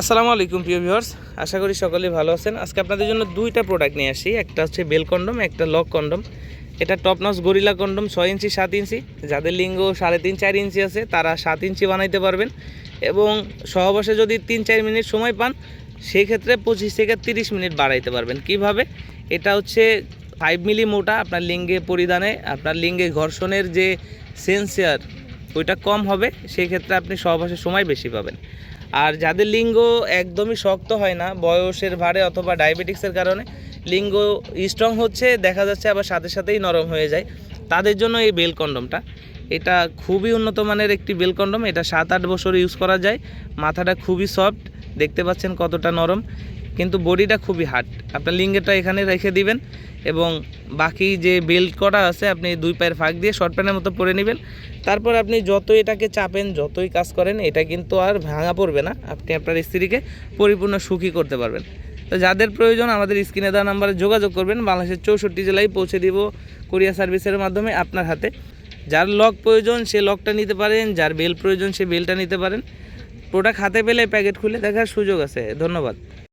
আসসালামু আলাইকুম, প্রিয় ভিউয়ার্স। আশা করি সকলেই ভালো আছেন। আজকে আপনাদের জন্য দুইটা প্রোডাক্ট নিয়ে আসি। একটা হচ্ছে বেল কন্ডম, একটা লক কন্ডম। এটা টপ নস গরিলা কন্ডম, ছয় ইঞ্চি, সাত ইঞ্চি। যাদের লিঙ্গ সাড়ে তিন, চার ইঞ্চি আছে, তারা সাত ইঞ্চি বানাইতে পারবেন। এবং সহবাসে যদি তিন, চার মিনিট সময় পান সেই ক্ষেত্রে পঁচিশ থেকে তিরিশ মিনিট বাড়াইতে পারবেন। কীভাবে? এটা হচ্ছে ফাইভ মিলি মোটা, আপনার লিঙ্গে পরিধানে, আপনার লিঙ্গে ঘর্ষণের যে সেন্সিয়ার ওইটা কম হবে, সেই ক্ষেত্রে আপনি সহবাসের সময় বেশি পাবেন। আর যাদের লিঙ্গ একদমই শক্ত হয় না, বয়সের ভারে অথবা ডায়াবেটিক্সের কারণে লিঙ্গ স্ট্রং হচ্ছে, দেখা যাচ্ছে আবার সাথে সাথেই নরম হয়ে যায়, তাদের জন্য এই বেল কন্ডমটা। এটা খুবই উন্নত মানের একটি বেল কন্ডম, এটা সাত আট বছর ইউজ করা যায়, মাথাটা খুবই সফট দেখতে পাচ্ছেন কতটা নরম, কিন্তু বডিটা খুবই হার্ড আপনার লিঙ্গেটা এখানে রেখে দিবেন এবং বাকি যে বেল্ট করা আছে, আপনি দুই পায়ের ফাঁক দিয়ে শর্ট প্যান্টের মতো পরে নেবেন। তারপর আপনি যতই এটাকে চাপেন, যতই কাজ করেন, এটা কিন্তু আর ভাঙা পড়বে না। আপনি আপনার স্ত্রীকে পরিপূর্ণ সুখী করতে পারবেন। তো যাদের প্রয়োজন, আমাদের স্ক্রিনে দেওয়া নাম্বারে যোগাযোগ করবেন। বাংলাদেশের চৌষট্টি জেলায় পৌঁছে দিব কোরিয়া সার্ভিসের মাধ্যমে আপনার হাতে। যার লক প্রয়োজন, সে লকটা নিতে পারেন। যার বেল প্রয়োজন, সে বেলটা নিতে পারেন। প্রোডাক্ট হাতে পেলে প্যাকেট খুলে দেখার সুযোগ আছে। ধন্যবাদ।